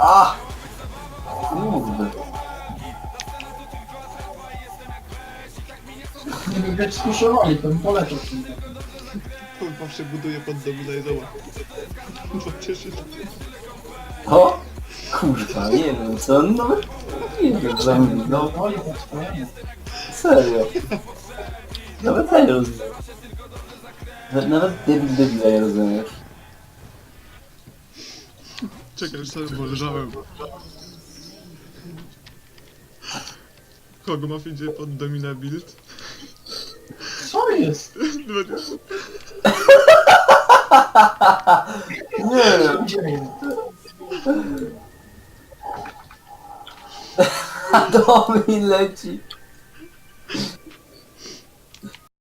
A! Kurde. Gdyby grać spuszowali, to bym poleciał. Kurwa przebuduje pod domina i zobacz. To cieszy się. O! Kurwa, nie wiem co, on nawet nie wiem za mnie, no No spokojnie. serio. Nawet ja nie rozumiem. Nawet debil debila nie rozumiesz. Czekaj, już sobie leżałem. Kogo ma idzie pod domina build? Co jest? Nie wiem. Co dzieje? A do mnie leci.